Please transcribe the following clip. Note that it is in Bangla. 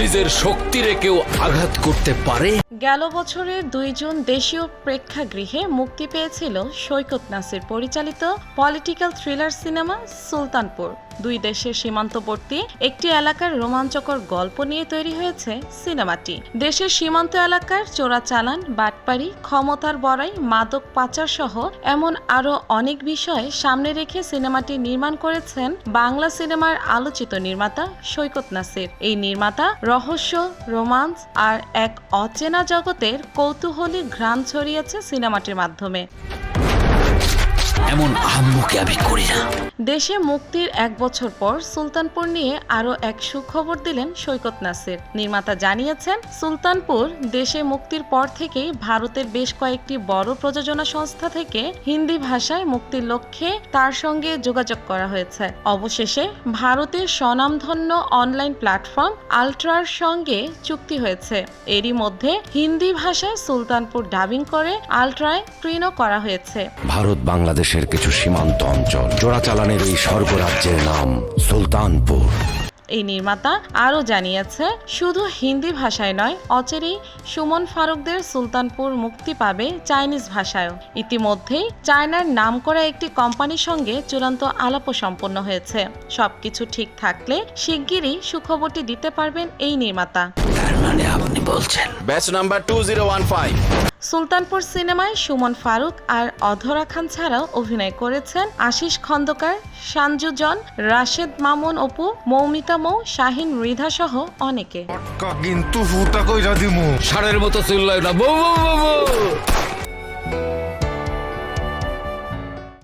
নিজের শক্তিরে কেউ আঘাত করতে পারে? গেল বছরের দুই জুন দেশীয় প্রেক্ষাগৃহে মুক্তি পেয়েছিল সৈকত নাসির পরিচালিত পলিটিক্যাল থ্রিলার সিনেমা সুলতানপুর। দুই দেশের সীমান্তবর্তী একটি এলাকার রোমাঞ্চকর গল্প নিয়ে তৈরি হয়েছে সিনেমাটি। দেশের সীমান্ত এলাকার চোরাচালান, বাটপাড়ি, ক্ষমতার বড়াই, মাদক পাচার সহ এমন আরও অনেক বিষয় সামনে রেখে সিনেমাটি নির্মাণ করেছেন বাংলা সিনেমার আলোচিত নির্মাতা সৈকত নাসির। এই নির্মাতা রহস্য রোমান্স আর এক অচেনা জগতের কৌতূহলী ঘ্রাণ ছড়িয়েছে সিনেমাটির মাধ্যমে। এমন আমি করি না। দেশে মুক্তির এক বছর পর সুলতানপুর নিয়ে আরও এক সুখবর দিলেন সৈকত নাসির। নির্মাতা জানিয়েছেন, সুলতানপুর দেশে মুক্তির পর থেকেই ভারতের বেশ কয়েকটি বড় প্রযোজনা সংস্থা থেকে হিন্দি ভাষায় মুক্তির লক্ষ্যে তার সঙ্গে যোগাযোগ করা হয়েছে। অবশেষে ভারতের স্বনামধন্য অনলাইন প্ল্যাটফর্ম আলট্রার সঙ্গে চুক্তি হয়েছে। এরই মধ্যে হিন্দি ভাষায় সুলতানপুর ডাবিং করে আলট্রায় প্রিন্টও করা হয়েছে। ভারত বাংলাদেশের কিছু সীমান্ত অঞ্চল চোরাচালানের এই স্বর্গরাজ্যের নাম সুলতানপুর। এই নির্মাতা আরও জানিয়েছে, শুধু হিন্দি ভাষায় নয়, অচেরেই সুমন ফারুকদের সুলতানপুর মুক্তি পাবে চাইনিজ ভাষায়ও। ইতিমধ্যেই চায়নার নাম করা একটি কোম্পানির সঙ্গে চূড়ান্ত আলাপও সম্পন্ন হয়েছে। সবকিছু ঠিক থাকলে শিগগিরই সুখবরটি দিতে পারবেন এই নির্মাতা। মানে আপনি বলছেন। Batch number two zero one five Sultanpur সিনেমায় সুমন ফারুক আর অধরা খান ছাড়াও অভিনয় করেছেন আশিস খন্দকার সানজুজন রাশেদ মামুন অপু মৌমিতা মৌ শাহিন রিধা সহ অনেকে। কিন্তু ফুটা কইরা দিমু। সারের মতো চিল্লাই না। বউ বউ বউ বউ।